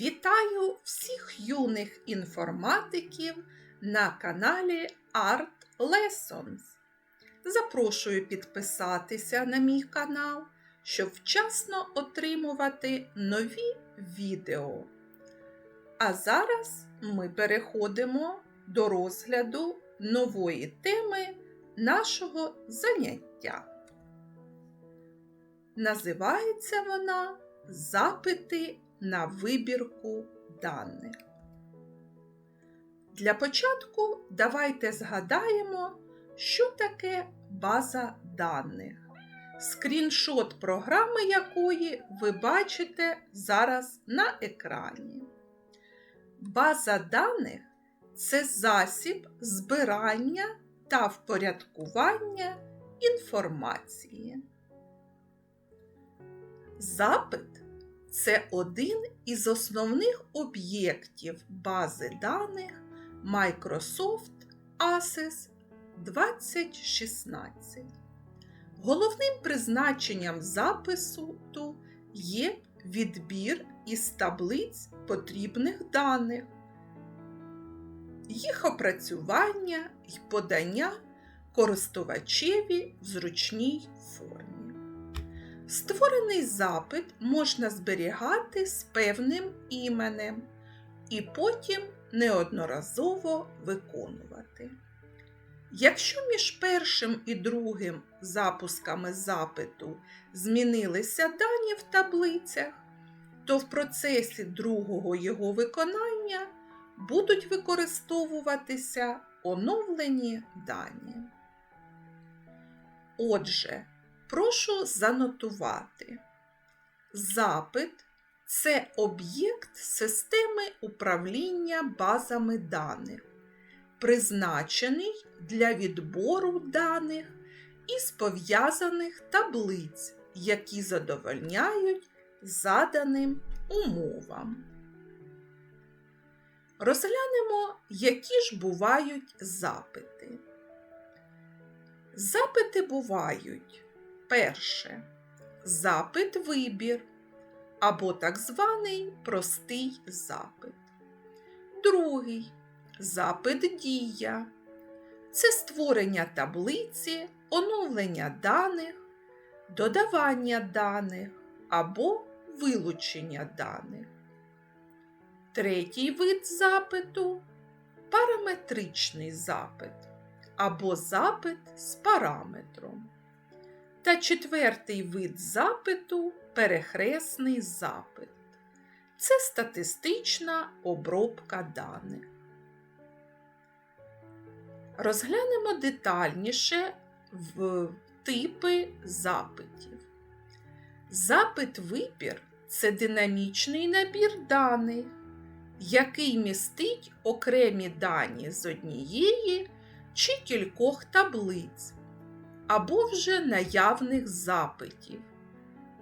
Вітаю всіх юних інформатиків на каналі Art Lessons. Запрошую підписатися на мій канал, щоб вчасно отримувати нові відео. А зараз ми переходимо до розгляду нової теми нашого заняття. Називається вона Запити на вибірку даних. Для початку давайте згадаємо, що таке база даних, скріншот програми якої ви бачите зараз на екрані. База даних це засіб збирання та впорядкування інформації. Запит це один із основних об'єктів бази даних Microsoft Access 2016. Головним призначенням запису є відбір із таблиць потрібних даних, їх опрацювання і подання користувачеві в зручній формі. Створений запит можна зберігати з певним іменем і потім неодноразово виконувати. Якщо між першим і другим запусками запиту змінилися дані в таблицях, то в процесі другого його виконання будуть використовуватися оновлені дані. Отже, Прошу занотувати. Запит це об'єкт системи управління базами даних, призначений для відбору даних із пов'язаних таблиць, які задовольняють заданим умовам. Розглянемо, які ж бувають запити. Запити бувають. Перше. Запит вибір або так званий простий запит. Другий запит дія. Це створення таблиці, оновлення даних, додавання даних або вилучення даних. Третій вид запиту параметричний запит або запит з параметром. Та четвертий вид запиту перехресний запит. Це статистична обробка даних. Розглянемо детальніше в типи запитів. Запит вибір це динамічний набір даних, який містить окремі дані з однієї чи кількох таблиць або вже наявних запитів,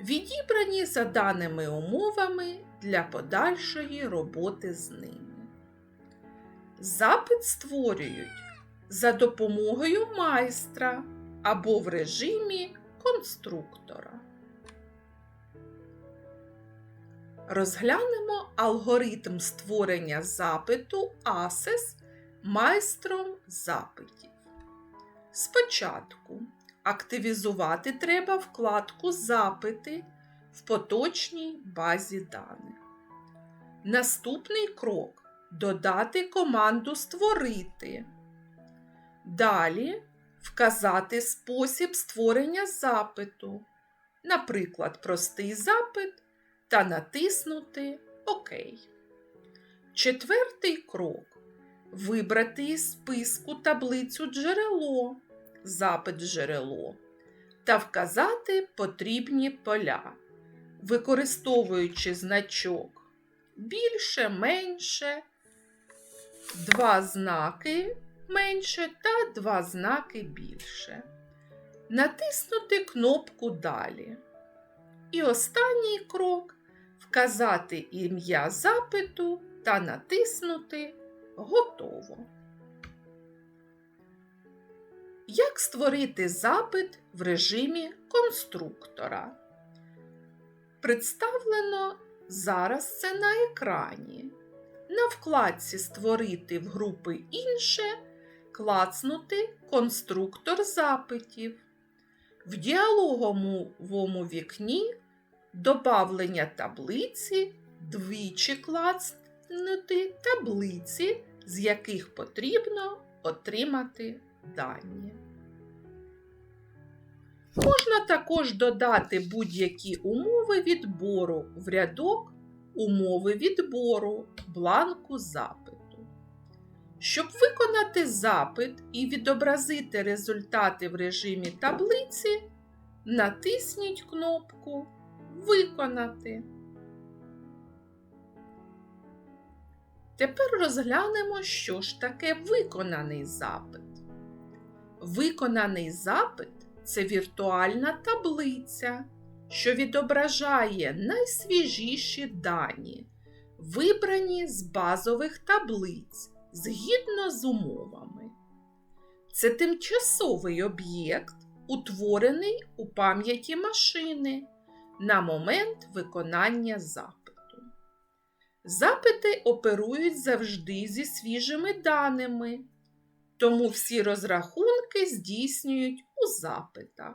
відібрані за даними умовами для подальшої роботи з ними. Запит створюють за допомогою майстра або в режимі конструктора. Розглянемо алгоритм створення запиту ASES майстром запитів. Спочатку активізувати треба вкладку Запити в поточній базі даних. Наступний крок додати команду Створити. Далі вказати спосіб створення запиту, наприклад, простий запит та натиснути ОК. Четвертий крок вибрати із списку таблицю джерело, запит джерело та вказати потрібні поля, використовуючи значок більше, менше, два знаки менше та два знаки більше. Натиснути кнопку Далі. І останній крок вказати ім'я запиту та натиснути Готово. Як створити запит в режимі конструктора? Представлено Зараз це на екрані. На вкладці Створити в групи інше клацнути конструктор запитів. В діалоговому вікні Добавлення таблиці двічі клацнути таблиці, з яких потрібно отримати дані. Можна також додати будь-які умови відбору в рядок умови відбору бланку запиту. Щоб виконати запит і відобразити результати в режимі таблиці, натисніть кнопку Виконати. Тепер розглянемо, що ж таке виконаний запит. Виконаний запит це віртуальна таблиця, що відображає найсвіжіші дані, вибрані з базових таблиць згідно з умовами. Це тимчасовий об'єкт, утворений у пам'яті машини на момент виконання запиту. Запити оперують завжди зі свіжими даними, тому всі розрахунки здійснюють у запитах.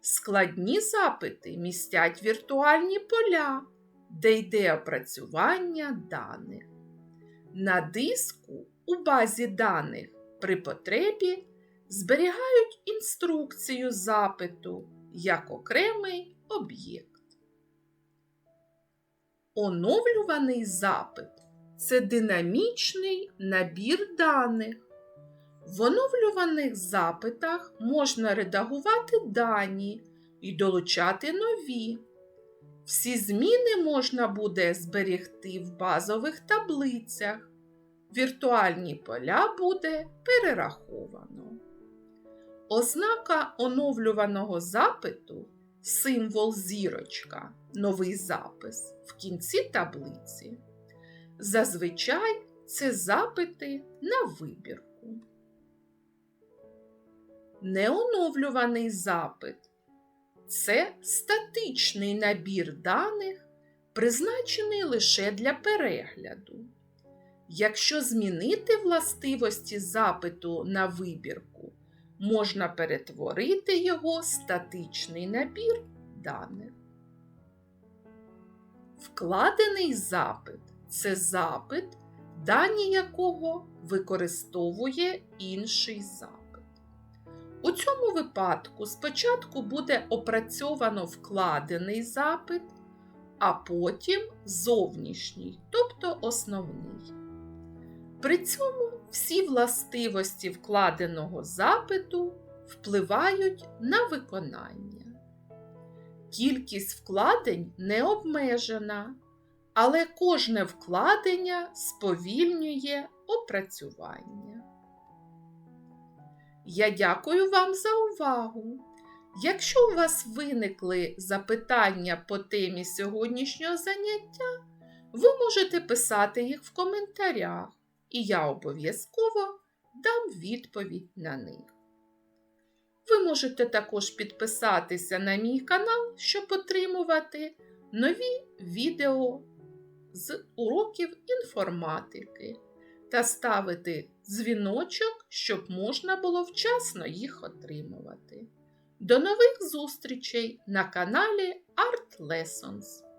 Складні запити містять віртуальні поля, де йде опрацювання даних. На диску у базі даних при потребі зберігають інструкцію запиту як окремий об'єкт. Оновлюваний запит це динамічний набір даних. В оновлюваних запитах можна редагувати дані і долучати нові. Всі зміни можна буде зберегти в базових таблицях. Віртуальні поля буде перераховано. Ознака оновлюваного запиту символ зірочка, новий запис в кінці таблиці. Зазвичай це запити на вибірку. Неоновлюваний запит це статичний набір даних, призначений лише для перегляду. Якщо змінити властивості запиту на вибірку, можна перетворити його статичний набір даних. Вкладений запит це запит, дані якого використовує інший запит. У цьому випадку спочатку буде опрацьовано вкладений запит, а потім зовнішній, тобто основний. При цьому всі властивості вкладеного запиту впливають на виконання. Кількість вкладень не обмежена, але кожне вкладення сповільнює опрацювання. Я дякую вам за увагу! Якщо у вас виникли запитання по темі сьогоднішнього заняття, ви можете писати їх в коментарях, і я обов'язково дам відповідь на них. Ви можете також підписатися на мій канал, щоб отримувати нові відео з уроків інформатики та ставити дзвіночок, щоб можна було вчасно їх отримувати. До нових зустрічей на каналі Art Lessons!